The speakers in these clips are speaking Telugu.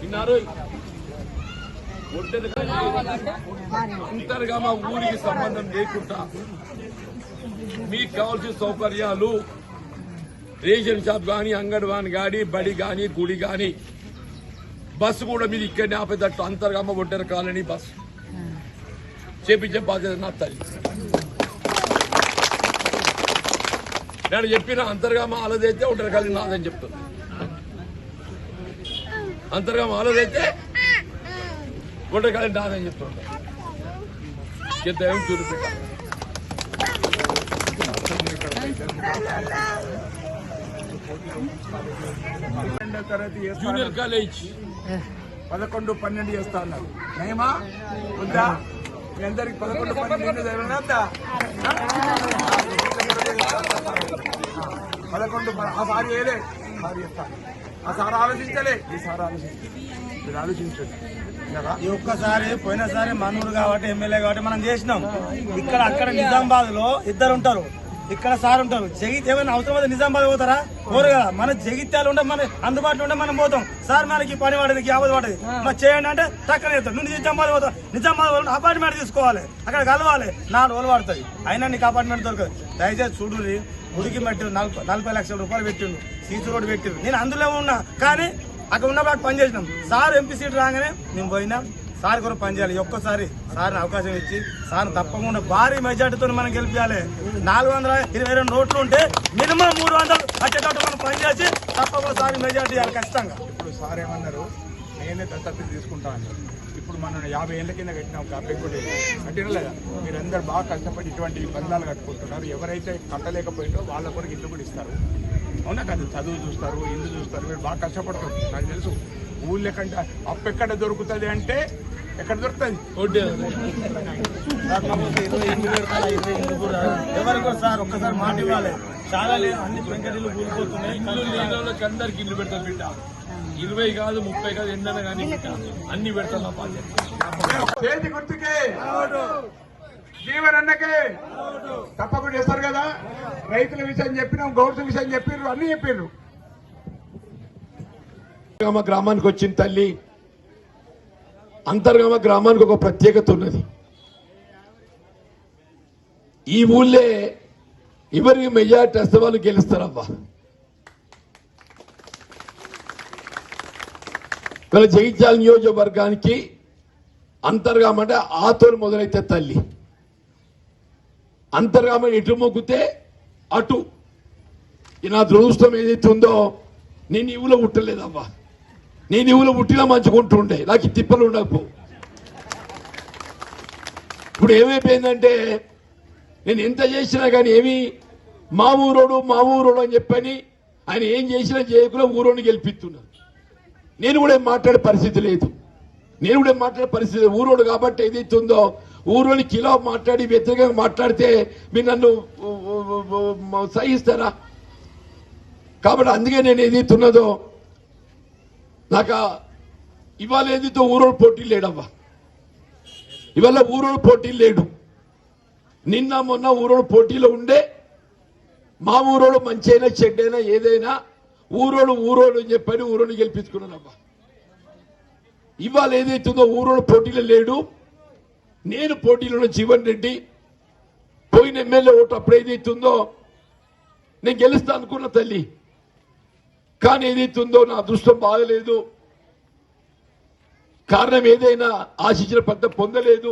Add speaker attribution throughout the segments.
Speaker 1: విన్నారు? అంతర్గా మా ఊరికి సంబంధం లేకుండా మీకు కావాల్సిన సౌకర్యాలు రేషన్ షాప్ కానీ అంగన్వాన్ కానీ బడి కానీ గుడి కానీ బస్సు కూడా మీరు ఇక్కడనే ఆపేటట్టు అంతర్గామ ఒడ్డెన కాలనీ బస్సు. చేపించే బాధ్యత నా తల్లి. నేను చెప్పిన అంతర్గామ ఆలదైతే ఒడ్డెన కాలనీ నాదని చెప్తుంది. అంతర్గామ ఆలదైతే ఒడ్డెన కాలనీ నాదని చెప్తుంటా చూపిట
Speaker 2: తరగతి
Speaker 1: జూనియర్ కాలేజ్.
Speaker 2: పదకొండు పన్నెండు చేస్తా ఉన్నారు నయమా? ఉందా మీ అందరికి పదకొండు పన్నెండు చదివినా పదకొండు ఆ సారి వేయలే సారి ఆ సార్ ఆలోచించలే? ఈ సార్ ఆలోచించలే మీరు ఆలోచించండి?
Speaker 3: ఈ ఒక్కసారి పోయినసారి మనూరు కాబట్టి ఎమ్మెల్యే కాబట్టి మనం చేసినాం. ఇక్కడ అక్కడ నిజామాబాద్లో ఇద్దరు ఉంటారు. ఇక్కడ సార్ ఉంటారు. జగిత్ ఏమైనా అవసరం అయితే నిజామాబాద్ పోతారా? పోరు కదా. మన జగిత్యాలు ఉంటే మన అందుబాటులో ఉంటే మనం పోతాం. సార్ మనకి పని పడేది యాభై పడేది. మరి చేయండి అంటే టక్కన చేస్తాం నువ్వు నిజామాబాద్ పోతావు. నిజామాబాద్ అపార్ట్మెంట్ తీసుకోవాలి అక్కడ కలవాలి. నాలుగు రోజులు పడుతుంది అయినా నీకు అపార్ట్మెంట్ దొరకదు. దయచేసి చూడు ఉడికి పెట్టిరు నలభై నలభై లక్షల రూపాయలు పెట్టిండు సీసీ రోడ్డు పెట్టిరు నేను అందులో ఉన్నా కానీ అక్కడ ఉన్నప్పుడు పని చేసినాం. సార్ ఎంపీ సీట్ రాగానే మేము పోయినా సార్ కూడా పని చేయాలి. ఒక్కసారి సార్ని అవకాశం ఇచ్చి సార్ తప్పకుండా భారీ మెజార్టీతో మనం గెలిపించాలి నాలుగు వందల ఇరవై రెండు నోట్లు ఉంటే మినిమం మూడు వందలు వచ్చేటట్టు మనం పని చేసి తప్పకుండా సార్ మెజార్టీ ఇవ్వాలి ఖచ్చితంగా.
Speaker 2: ఇప్పుడు సార్ ఏమన్నారు నేనే దత్తత తీసుకుంటా ఇప్పుడు మనం యాభై ఏళ్ళ కింద కట్టిన పెంకుటి కట్టిన లేదా? మీరందరూ బాగా కష్టపడి ఇటువంటి బంధాలు కట్టుకుంటున్నారు. ఎవరైతే కట్టలేకపోయిందో వాళ్ళ కొరకు ఇల్లు కూడా ఇస్తారు. అవునా కాదు? చదువు చూస్తారు ఇల్లు చూస్తారు మీరు బాగా కష్టపడతారు. నాకు తెలుసు. ఊళ్ళో కంటే అప్పు ఎక్కడ దొరుకుతుంది అంటే ఎక్కడ దొరుకుతుంది?
Speaker 3: ఎవరికి సార్ ఒక్కసారి మాట ఇవ్వాలి చాలా లేదు అన్ని పెంకటిల్లు కూలిపోతున్నాయి.
Speaker 1: అందరికి ఇల్లు పెడతారు బిడ్డ. ఇరవై కాదు ముప్పై కాదు ఎన్నైనా కానీ అన్ని పెడతాం నా
Speaker 2: చేతి గుర్తుకే జీవనన్నకే. తప్పకుండా చేస్తారు కదా? రైతుల విషయం చెప్పినాం గౌడ్స్ విషయం చెప్పిర్రు అన్ని చెప్పిర్రు.
Speaker 1: అంతర్గామ గ్రామానికి వచ్చిన తల్లి అంతర్గామ గ్రామానికి ఒక ప్రత్యేకత ఉన్నది. ఈ ఊళ్ళే ఎవరికి మెజార్టీ వస్తే వాళ్ళు గెలుస్తారబ్బా. వీళ్ళ జగిత్యాల నియోజకవర్గానికి అంతర్గామ అంటే ఆతోని మొదలైతే తల్లి. అంతర్గామ ఎటు మొగ్గితే అటు. నా దురదృష్టం ఏదైతే ఉందో నేను ఇవులో పుట్టలేదవ్వా. నేను ఇవులో పుట్టినా మంచుకుంటుండే నాకు తిప్పలు ఉండకపో ఇప్పుడు ఏమైపోయిందంటే నేను ఎంత చేసినా కానీ ఏమి మా ఊరోడు మా ఊరోడు అని చెప్పని ఆయన ఏం చేసినా చేయకుండా ఊరోని గెలిపిస్తున్నారు నేను కూడా మాట్లాడే పరిస్థితి లేదు. నేను కూడా మాట్లాడే పరిస్థితి ఊరోడు కాబట్టి ఏదైతే ఉందో ఊరోని కిలో మాట్లాడి వ్యతిరేకంగా మాట్లాడితే మీరు నన్ను సహిస్తారా? కాబట్టి అందుకే నేను ఏదైతే ఉన్నదో నాకు ఇవాళ ఏదైతే ఊరోడు పోటీ లేడవ్వా? ఇవాళ ఊరోడు పోటీ లేడు. నిన్న మొన్న ఊరోడు పోటీలో ఉండే మా ఊరోడు మంచి అయినా చెడ్డైనా ఏదైనా ఊరోడు ఊరోడు అని చెప్పని ఊరోని గెలిపించుకున్నానమ్మా. ఇవాళ ఏదైతుందో ఊరోడు పోటీలో లేడు. నేను పోటీలో ఉన్న జీవన్ రెడ్డి పోయిన ఎమ్మెల్యే ఓటు అప్పుడు ఏదైతుందో నేను గెలుస్తా అనుకున్న తల్లి. కానీ ఏదైతుందో నా అదృష్టం బాగలేదు. కారణం ఏదైనా ఆశించిన పెద్ద పొందలేదు.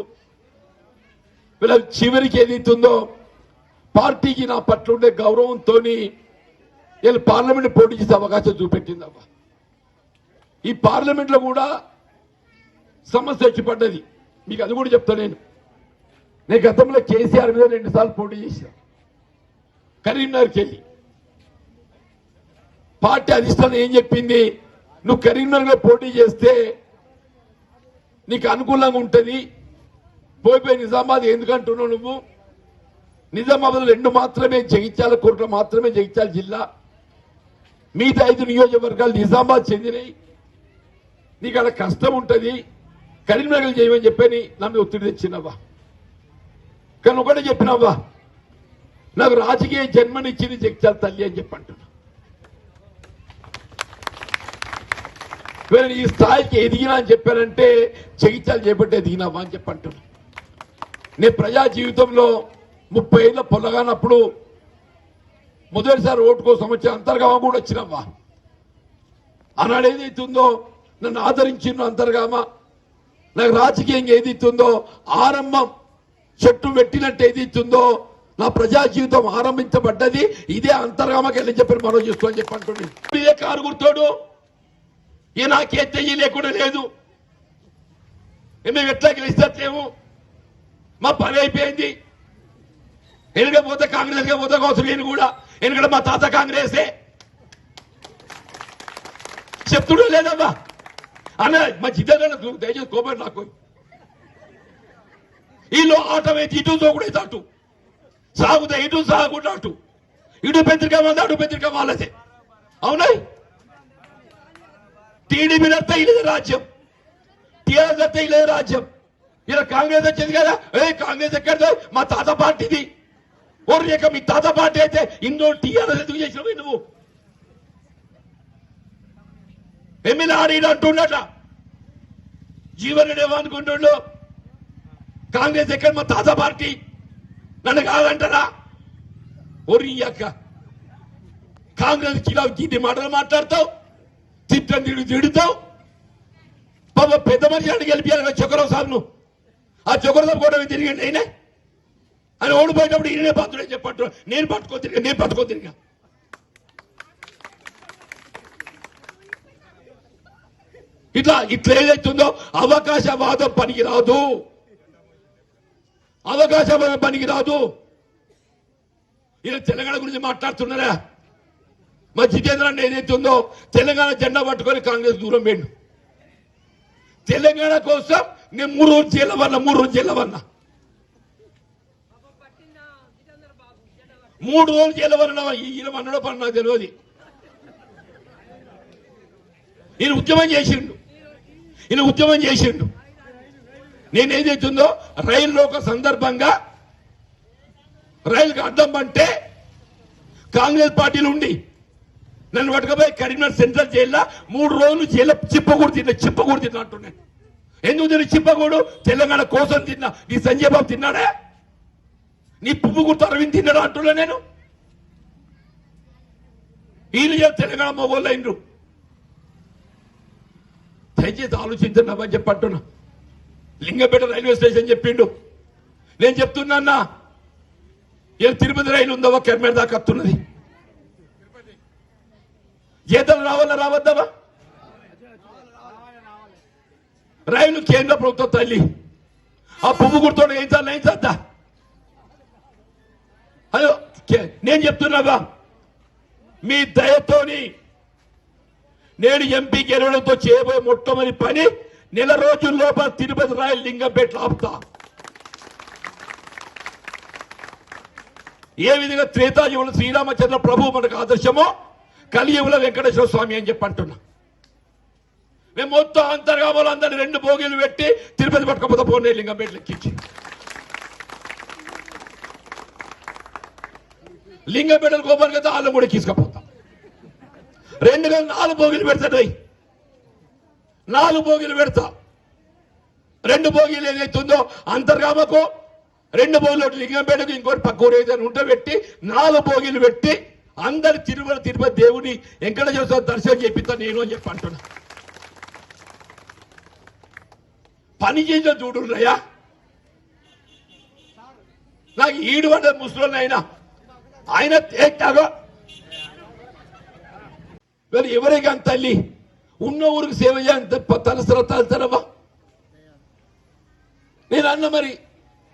Speaker 1: వీళ్ళ చివరికి ఏదైతుందో పార్టీకి నా పట్ల ఉండే గౌరవంతో వీళ్ళు పార్లమెంట్ పోటీ చేసే అవకాశం చూపెట్టిందవ్వ. ఈ పార్లమెంట్లో కూడా సమస్య వచ్చి పడ్డది. మీకు అది కూడా చెప్తా నేను. నేను గతంలో కేసీఆర్ మీద రెండు సార్లు పోటీ చేశాను కరీంనగర్కి వెళ్ళి. పార్టీ అధిష్టానం ఏం చెప్పింది? నువ్వు కరీంనగర్లో పోటీ చేస్తే నీకు అనుకూలంగా ఉంటుంది. పోయిపోయి నిజామాబాద్ ఎందుకంటున్నావు నువ్వు? నిజామాబాద్ రెండు మాత్రమే జగిత్యాల కోట్ల మాత్రమే జగిత్యాల జిల్లా. మిగతా ఐదు నియోజకవర్గాలు నిజామాబాద్ చెందినవి నీకు అక్కడ కష్టం ఉంటుంది కరీంనగర్ చేయమని చెప్పని నా మీద ఒత్తిడి తెచ్చినవ్వా కానీ ఒకటే చెప్పినవ్వా నాకు రాజకీయ జన్మనిచ్చింది జగ్చాల తల్లి అని చెప్పంటున్నా ఈ స్థాయికి ఎదిగినా అని చెప్పానంటే జగిత్యాలు చేపట్టే ఎదిగినావా అని చెప్పంటున్నా నేను ప్రజా జీవితంలో ముప్పై ఏళ్ళ పొలగానప్పుడు మొదటిసారి ఓటు కోసం వచ్చే అంతర్గామ కూడా వచ్చినమ్మా. ఆనాడు ఏదైతుందో నన్ను ఆదరించిన అంతర్గామ. నాకు రాజకీయంగా ఏదైతుందో ఆరంభం చెట్టు పెట్టినట్టు ఏదైతుందో నా ప్రజా జీవితం ఆరంభించబడ్డది. ఇదే అంతర్గామకి వెళ్ళి చెప్పి మనం చేస్తూ అని చెప్పి అంటుంది ఇదే కారు గుర్తోడు? ఏ నాకే తెయ్యి లేకుండా లేదు. మేము ఎట్లా గెలిస్తలేము మా పని అయిపోయింది. ఎనుక పోతే కాంగ్రెస్ పోతే కోసం నేను కూడా ఎందుకంటే మా తాత కాంగ్రెసే. చెప్తుడు లేదమ్మా అన్న మా జిద్దరు దయచేసి కోపడి నాకు. వీళ్ళు ఆట వేసి ఇటు సోకుడైతే అటు సాగుతా ఇటు సాగుకుంటా అటు. ఇటు పెద్దరిక మంది అటు పెద్దరిక వాళ్ళదే. అవునా? టీడీపీ నడితే ఇల్లది రాజ్యం. టీఆర్ఎస్ నడితే ఇల్లది రాజ్యం. ఇలా కాంగ్రెస్ వచ్చింది కదా? ఏ కాంగ్రెస్ ఎక్కడ? మా తాత పార్టీది. ఓరి యొక్క మీ తాత పార్టీ అయితే ఇందో టీఆర్ఎస్ ఎందుకు చేసినవి నువ్వు? ఎమ్మెల్యే ఆడీడు అంటున్నట జీవన్ ఏమనుకుంటుండు కాంగ్రెస్ ఎక్కడ మా తాత పార్టీ? నన్ను కాదంటారా? ఓరి అక్క కాంగ్రెస్ కిలో గిన్ని మాటలు మాట్లాడతావు? తిట్టం తిడు తిడుతావు? పాప పెద్ద మనిషి అని గెలిపించాలి చొక్కరావు సార్ను ఆ చొక్కరావు సార్ కూడా తిరిగి అయినా అని ఓడిపోయినప్పుడు ఈయనే పాత్రుడే చెప్పట్టు. నేను పట్టుకో తిరిగా నేను పట్టుకో తిరిగా. ఇట్లా ఇట్లా ఏదైతుందో అవకాశవాదం పనికి రాదు. అవకాశవాదం పనికి రాదు. ఇలా తెలంగాణ గురించి మాట్లాడుతున్నారా? మా జితేంద్ర ఏదైతే ఉందో తెలంగాణ జెండా పట్టుకొని కాంగ్రెస్ దూరం వేయండు తెలంగాణ కోసం నేను మూడు రోజులు చేయలేవన్నా మూడు రోజులు చేయలేవన్నా మూడు రోజులు చేయలేవన్నా ఈయన అన్నడో పని నాకు తెలియదు. ఈయన ఉద్యమం చేసిండు. ఈయన ఉద్యమం చేసిండు. నేను ఏదైతుందో రైల్లో ఒక సందర్భంగా రైలుకి అడ్డం అంటే కాంగ్రెస్ పార్టీలు ఉండి నన్ను పట్టుకపోయి కరీంనగర్ సెంట్రల్ జైల్లో మూడు రోజులు జైల్లో చిప్పకూడు తిన్నా చిప్పకూడు తిన్నా అంటున్నాను ఎందుకు తిన్న చిప్పకూడు? తెలంగాణ కోసం తిన్నా. నీ సంజయ్ బాబు తిన్నాడే? నీ పువ్వు గుర్తు అరవింద్ తిన్నాడా అంటున్నా నేను? వీళ్ళు తెలంగాణ మొగోళ్ళు అయినరు దయచేసి ఆలోచించండి చెప్పి అంటున్నా. లింగపేట రైల్వే స్టేషన్ చెప్పిండు. నేను చెప్తున్నా ఇలా తిరుపతి రైలు ఉందవా కెమెరా దాకా వస్తున్నది? జీతాలు రావాలా రావద్దావా రైలు కేంద్ర ప్రభుత్వం తల్లి. ఆ పువ్వు గుర్తోడు ఏం చాలా ఏం చేద్దా? హలో నేను చెప్తున్నావా మీ దయతోని నేను ఎంపీ గెలవడంతో చేయబోయే మొట్టమొదటి పని నెల రోజుల లోపల తిరుపతి రాయల లింగంపేట ఆపుతా. ఏ విధంగా త్రేతాయువులు శ్రీరామచంద్ర ప్రభు మనకు ఆదర్శమో కలియుగుల వెంకటేశ్వర స్వామి అని చెప్పి అంటున్నా. మేము మొత్తం అంతర్గామలు అందరిని రెండు భోగిలు పెట్టి తిరుపతి పట్టుకపోతే పోనీ లింగంపేట లింగ బిడ్డలు గోపాల్ కదా వాళ్ళు కూడా తీసుకుపోతాం. రెండు గంటలు నాలుగు భోగిలు పెడతాడు నాలుగు భోగిలు పెడతా. రెండు భోగిలు ఏదైతుందో అంతర్గామకు రెండు భోగిలు ఒకటి లింగంపేటకు ఇంకోటి పక్క ఊరు ఏదైనా ఉంటే పెట్టి నాలుగు భోగిలు పెట్టి అందరి తిరుమల తిరుపతి దేవుని వెంకట చేస్తా దర్శనం చేపిస్తా నేను అని చెప్పి అంటున్నా. పని చేసిన చూడున్నాయా నాకు ఈడు పడ్డ ముసలి ఆయన తేటాగా మరి ఎవరే కాని తల్లి ఉన్న ఊరికి సేవ చేయంత తలసర తలసరవా నేను అన్న మరి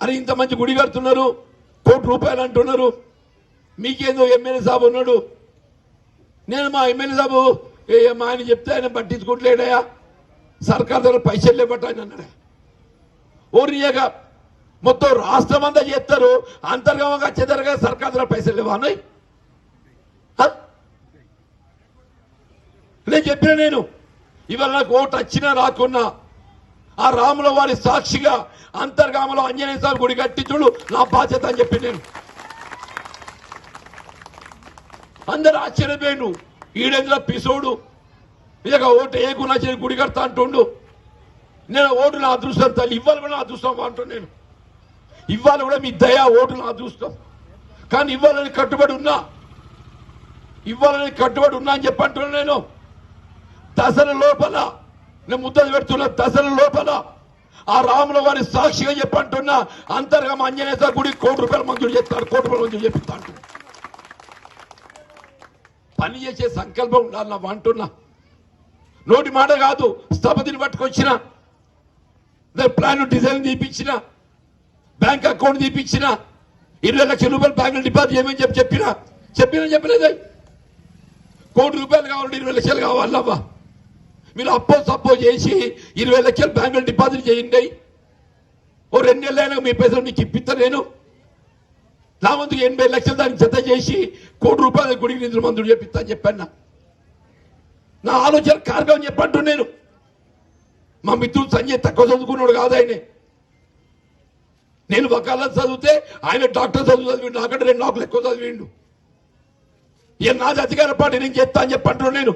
Speaker 1: అరే ఇంత మంచి గుడి కడుతున్నారు కోటి రూపాయలు అంటున్నారు మీకేందో ఎమ్మెల్యే సాబు ఉన్నాడు. నేను మా ఎమ్మెల్యే సాబు ఏ మా ఆయన చెప్తే ఆయన పట్టించుకోవట్లేడయా సర్కార్ ద్వారా పైసలు లేబట్ట ఆయన అన్నాడు. ఓరియాగా మొత్తం రాష్ట్రం అంతా చేస్తారు. అంతర్గతంగా చెదరగా సర్కార్ పైసలు లేవా నేను చెప్పిన నేను. ఇవాళ నాకు ఓటు వచ్చినా రాకున్నా ఆ రాముల వారి సాక్షిగా అంతర్గామలో ఆంజనేయ స్వామి గుడి కట్టించుడు నా బాధ్యత అని చెప్పి నేను. అందరు ఆశ్చర్యపోయాను ఈడెందులో పిసోడు? ఇక ఓటు ఏ గుణా గుడి కడతా అంటుండు? నేను ఓటు నా అదృష్టం తల్లి ఇవ్వాలి నా అదృష్టం అంటున్నాను నేను. ఇవాళ కూడా మీ దయా ఓటు నా చూస్తాం. కానీ ఇవ్వాలని కట్టుబడి ఉన్నా. ఇవ్వాలని కట్టుబడి ఉన్నా అని చెప్పంటున్నా నేను. దశల లోపల నేను ముద్దలు పెడుతున్న దశల లోపల ఆ రాముల వారి సాక్షిగా చెప్పంటున్నా అంతర్గమ అంజనేయ గుడి కోటి రూపాయలు మంజూరు చేస్తారు కోటి రూపాయలు మంజూరు చేపిస్తా పని చేసే సంకల్పం ఉండాలి నా అంటున్నా నోటి మాట కాదు స్థపతిని పట్టుకొచ్చిన. ప్లాన్ డిజైన్ తీపించిన బ్యాంక్ అకౌంట్ తీపించిన ఇరవై లక్షల రూపాయలు బ్యాంకులో డిపాజిట్ చేయమని చెప్పి చెప్పిన చెప్పినా చెప్పలేదా. కోటి రూపాయలు కావాలంటే ఇరవై లక్షలు కావాలమ్మా మీరు అప్పో సప్పో చేసి ఇరవై లక్షలు బ్యాంకులు డిపాజిట్ చేయండి. ఓ రెండు నెలలైనా మీ పైసలు మీకు ఇప్పిస్తా నేను. నా వంతుకు ఎనభై లక్షలు దానికి జత చేసి కోటి రూపాయల గుడికి నిధులు మందులు చెప్పిస్తా అని చెప్పాను నా ఆలోచన కార్యక్రమం చెప్పంటు నేను. మా మిత్రుడు సంజయ్ తక్కువ చదువుకున్నాడు కాదు ఆయనే. నేను వకాలత్ చదివితే ఆయన డాక్టర్ చదువు చదివిండు నాకంటే రెండు నాకు ఎక్కువ చదివిండు ఇక నాది అధికార పార్టీ నేను చేస్తా అని చెప్పంటున్నాను నేను.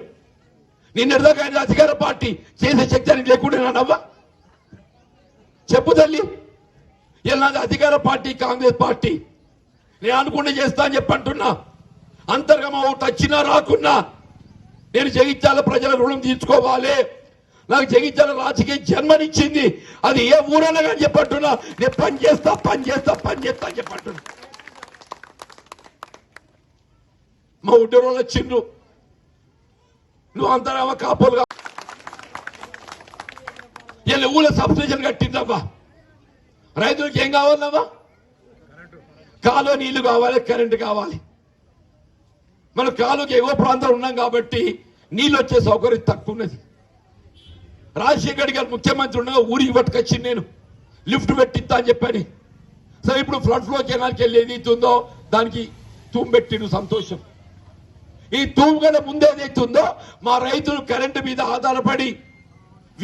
Speaker 1: నిన్నటిదాకా ఆయన అధికార పార్టీ చేసే శక్తి అని లేకుండా నా నవ్వ? చెప్పు తల్లి. ఇలా నాది అధికార పార్టీ కాంగ్రెస్ పార్టీ. నేను అనుకుంటే చేస్తా అని చెప్పంటున్నా అంతర్గమ ఒకటి వచ్చినా రాకున్నా నేను జగిత్యాల ప్రజల రుణం తీర్చుకోవాలి. నాకు జగిత్యాల రాజకీయ జన్మనిచ్చింది. అది ఏ ఊరైనా కానీ చెప్పట్టున్నా నేను పని చేస్తా పని చేస్తా పని చేస్తా అని మా ఉడ్డరు వాళ్ళు వచ్చిండ్రు నువ్వు అంతరామ కాపులుగా వీళ్ళ ఊళ్ళో సబ్స్టేషన్ కట్టిందమ్మా రైతులకు ఏం కావాలమ్మా కాలో నీళ్ళు కావాలి కరెంటు కావాలి. మనం కాలుకి ఎగువ ప్రాంతాలు ఉన్నాం కాబట్టి నీళ్ళు వచ్చే సౌకర్యం తక్కువ ఉన్నది. రాజశేఖర్ గారు ముఖ్యమంత్రి ఉండగా ఊరికి పట్టుకొచ్చి నేను. లిఫ్ట్ పెట్టిద్దా అని చెప్పని. సరే ఇప్పుడు ఫ్లడ్ ఫ్లో కెనాల్కి వెళ్ళి ఏదైతుందో ఉందో దానికి తూము పెట్టిండు సంతోషం. ఈ తూము కన్నా ముందు ఏదైతుందో మా రైతులు కరెంటు మీద ఆధారపడి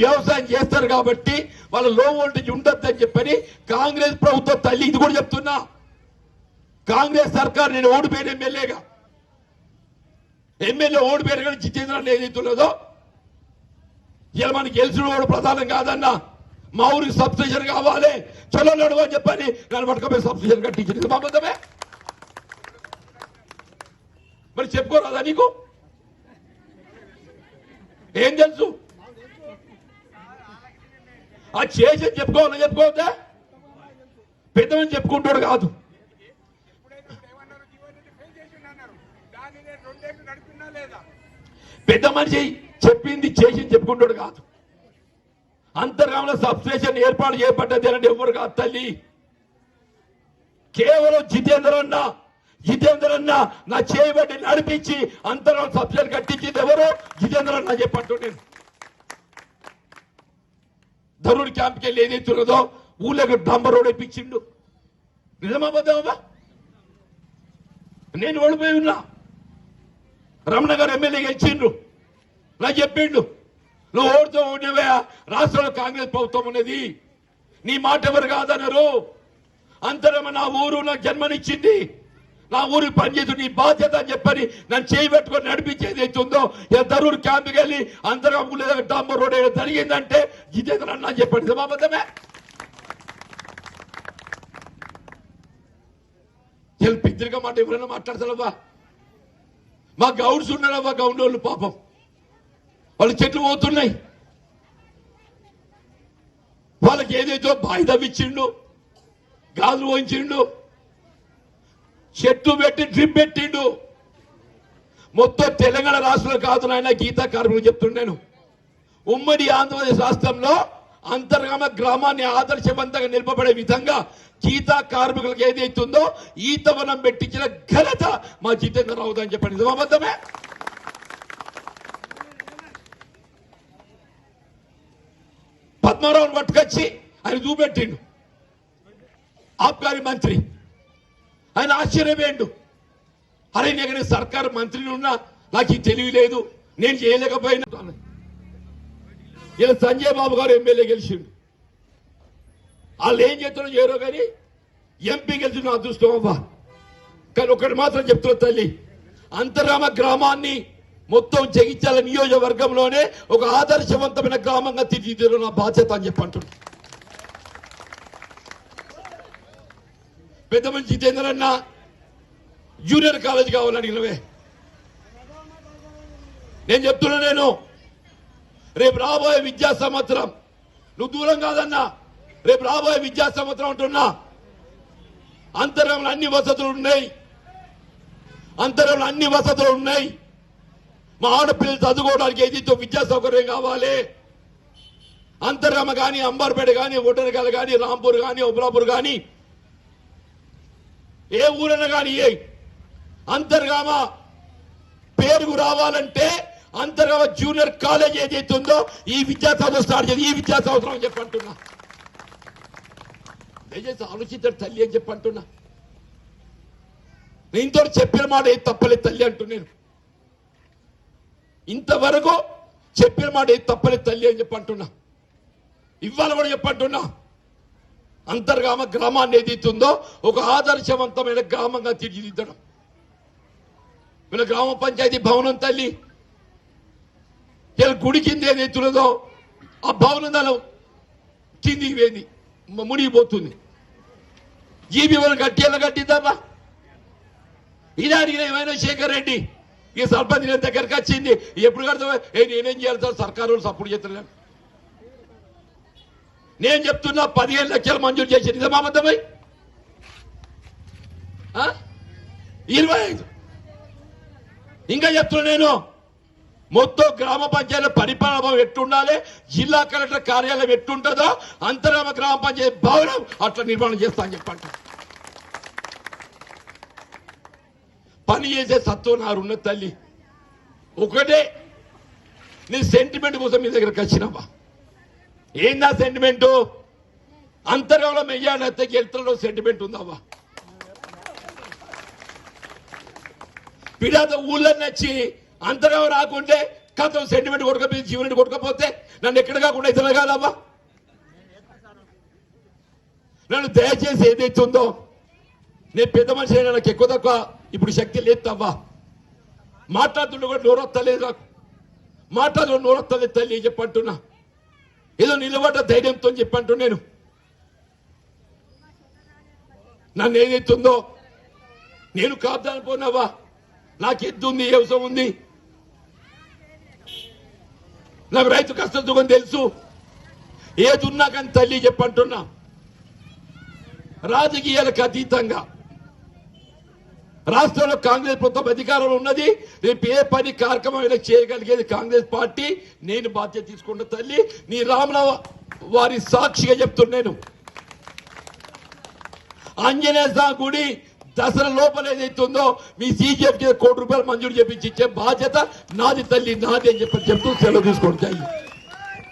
Speaker 1: వ్యవసాయం చేస్తారు కాబట్టి వాళ్ళ లో వోల్టేజ్ ఉండొద్దని చెప్పని కాంగ్రెస్ ప్రభుత్వం తల్లి ఇది కూడా చెప్తున్నా. కాంగ్రెస్ సర్కార్ నేను ఓడిపోయిన ఎమ్మెల్యేగా. ఎమ్మెల్యే ఓడిపోయిన కానీ జితేంద్ర ఏదైతే ఇలా మనకి గెలిచిన వాడు ప్రధానం కాదన్న. మా ఊరికి సబ్స్టేషన్ కావాలి. చలో అని చెప్పని నన్ను పట్టుకపోయి సబ్స్టేషన్ కట్టించింది. ఇది అబద్ధమే మరి చెప్పుకోరాదా నీకు? ఏం తెలుసు? ఆ చేసి చెప్పుకోవాలని చెప్పుకోవద్దా? పెద్దమని చెప్పుకుంటాడు కాదు.
Speaker 2: లేదా?
Speaker 1: పెద్ద మనిషి చెప్పింది చేసి చెప్పుకుంటాడు కాదు. అంతర్గామంలో సబ్స్టేషన్ ఏర్పాటు చేయబడ్డది అని ఎవరు కాదు తల్లి. కేవలం జితేంద్ర అన్న జితేంద్ర అన్న నా చేయబడి నడిపించి అంతరం సబ్స్టేషన్ కట్టించింది ఎవరు? జితేంద్ర అన్న చెప్పంటు నేను. ధరుడు క్యాంప్కి వెళ్ళి ఏదైతే ఉన్నదో ఊళ్ళో డంబర్ రోడ్ ఎప్పించిండు నిజమా బద్దమా నేను ఓడిపోయి ఉన్నా. రమణ గారు ఎమ్మెల్యేగా ఇచ్చిండ్రు నాకు చెప్పిండు. నువ్వు ఓడితో ఉండేవే రాష్ట్రంలో కాంగ్రెస్ ప్రభుత్వం ఉన్నది. నీ మాట ఎవరు కాదన్నారు అంతరమ నా ఊరు నాకు జన్మనిచ్చింది. నా ఊరు పనిచేసి నీ బాధ్యత అని చెప్పని నన్ను చేయి పెట్టుకొని నడిపించేది అవుతుందో దరూరు క్యాంప్కి వెళ్ళి అంతరం లేదా డాంబర్ రోడ్ ఏదో జరిగిందంటే జితేంద్ర అన్న చెప్పండి. సమాబద్ధమే పిత్రిక మాట ఎవరైనా మాట్లాడతావా మా గౌడ్స్ మా గౌండ్ వాళ్ళు పాపం. వాళ్ళు చెట్లు పోతున్నాయి. వాళ్ళకి ఏదేదో బాయి ఇచ్చిండు గాజులు పోయించిండు చెట్టు పెట్టి డ్రిప్ పెట్టిండు. మొత్తం తెలంగాణ రాష్ట్రంలో కాదు నాయన గీతా కార్మికులు చెప్తుండేను. ఉమ్మడి ఆంధ్రప్రదేశ్ రాష్ట్రంలో అంతర్గామ గ్రామాన్ని ఆదర్శవంతంగా నిలపబడే విధంగా గీతా కార్మికులకు ఏదైతుందో ఈతవనం పెట్టించిన ఘనత మా జితేంద్ర రావు అని చెప్పండి నిజమాబద్ధమే పద్మారావుని పట్టుకొచ్చి ఆయన చూపెట్టిండు. ఆబ్కారీ మంత్రి. ఆయన ఆశ్చర్యమేండు అరే నేను సర్కారు మంత్రిని ఉన్నా నాకు ఈ తెలివి లేదు నేను చేయలేకపోయినా. ఇలా సంజయ్ బాబు గారు ఎమ్మెల్యే గెలిచిండు. వాళ్ళు ఏం చేస్తారో చేయరో కానీ ఎంపీ గెలిచిన అదృష్టం అవ్వ కానీ ఒకటి మాత్రం చెప్తున్నా తల్లి అంతరామ గ్రామాన్ని మొత్తం జగిత్యాల నియోజకవర్గంలోనే ఒక ఆదర్శవంతమైన గ్రామంగా తీర్చిదిద్దడం నా బాధ్యత అని చెప్పంటున్నా పెద్ద మంచి జితేంద్ర అన్న జూనియర్ కాలేజ్ కావాలని అడిగినవే. నేను చెప్తున్నా నేను రేపు రాబోయే విద్యా సంవత్సరం. నువ్వు దూరం కాదన్నా. రేపు రాబోయే విద్యా సంవత్సరం అంటున్నా. అంతరంలో అన్ని వసతులు ఉన్నాయి. అంతరంలో అన్ని వసతులు ఉన్నాయి. మా ఆడపిల్లలు చదువుకోవడానికి ఏదైతే విద్యా సౌకర్యం కావాలి. అంతర్గమ కానీ అంబర్పేట కానీ ఒటనకల్ కానీ రాంపూర్ కానీ ఉబ్రాపూర్ కానీ ఏ ఊరైనా కానీ ఏ అంతర్గామ పేరుకు రావాలంటే అంతర్గామ జూనియర్ కాలేజ్ ఏదైతే ఉందో ఈ విద్యా సంవత్సరం స్టార్ట్ చేసి ఈ విద్యా సంవత్సరం అని చెప్పంటున్నా దయచేసి ఆలోచించారు తల్లి అని చెప్పంటున్నా నేను చెప్పిన మాట ఏది తప్పలేదు తల్లి అంటూ నేను. ఇంతవరకు చెప్పిన మాట ఏది తప్పలేదు తల్లి అని చెప్పంటున్నా ఇవాళ కూడా చెప్పంటున్నా అంతర్గామ గ్రామాన్ని ఏదైతుందో ఒక ఆదర్శవంతమైన గ్రామంగా తీర్చిదిద్దడం. వీళ్ళ గ్రామ పంచాయతీ భవనం తల్లి. ఇలా గుడి కింద ఏదైతున్నదో ఆ భవనం కిందికి వేంది మునిగిపోతుంది. జీబీ వాళ్ళు కట్టి ఎలా కట్టిద్దామా? ఇది అడిగిన ఏమైనా శేఖర్ రెడ్డి ఈ సర్పంచ్ నేను దగ్గరికి వచ్చింది. ఎప్పుడు కడతావా? నేనేం చేయాలి సార్? సర్కారు వాళ్ళు సపోర్ట్ చేస్తున్నాను నేను చెప్తున్నా పదిహేను లక్షలు మంజూరు చేసి నిజమా అబద్ధమై ఇరవై ఐదు. ఇంకా చెప్తున్నా నేను. మొత్తం గ్రామ పంచాయతీ పరిపాలన ఎట్టుండాలి? జిల్లా కలెక్టర్ కార్యాలయం ఎట్టుంటుందో అంతరామ గ్రామ పంచాయతీ భవనం అట్లా నిర్మాణం చేస్తా అని పని చేసే సత్వం నారున్న తల్లి. ఒకటే నీ సెంటిమెంట్ కోసం మీ దగ్గరకు వచ్చినావా ఏందా సెంటిమెంటు అంతర్గంలో మెయ్యాడైతే గెలుతుల్లో సెంటిమెంట్ ఉందావా పిడాత ఊళ్ళో నచ్చి అంతగా రాకుంటే కథం సెంటిమెంట్ కొడకపోతే జీవనం కొట్టకపోతే నన్ను ఎక్కడ కాకుండా ఇతర కాదమ్మా నన్ను దయచేసి ఏదైతే ఉందో నేను పెద్ద మనిషి అయినా నాకు ఎక్కువ తక్కువ ఇప్పుడు శక్తి లేదు తవ్వా మాట్లాడుతుండే కూడా నోరొత్తలేదు నాకు. మాట్లాడు నోరొత్తలేదు తల్లి చెప్పంటున్నా? ఏదో నిలబడ్డ ధైర్యంతో చెప్పంటు నేను. నన్ను ఏదైతుందో నేను కాపుదాని పోనావా నాకు ఎద్దు ఉంది వ్యవసాయం ఉంది. నాకు రైతు కష్టం సుఖం తెలుసు. ఏది ఉన్నా కానీ తల్లి చెప్పంటున్నా. రాజకీయాలకు అతీతంగా. రాష్ట్రంలో కాంగ్రెస్ ప్రభుత్వం అధికారంలో ఉన్నది. రేపు ఏ పని కార్యక్రమం ఇలా చేయగలిగేది కాంగ్రెస్ పార్టీ. నేను బాధ్యత తీసుకున్న తల్లి. నీ రామరావు వారి సాక్షిగా చెప్తున్నాను ఆంజనేయ స్వామి గుడి దసరా లోపల ఏదైతుందో మీ సీజీఎఫ్ కోటి రూపాయలు మంజూరు చేపించి ఇచ్చే బాధ్యత నాది తల్లి నాది అని చెప్పి చెప్తూ సెలవు తీసుకోండి. Thank you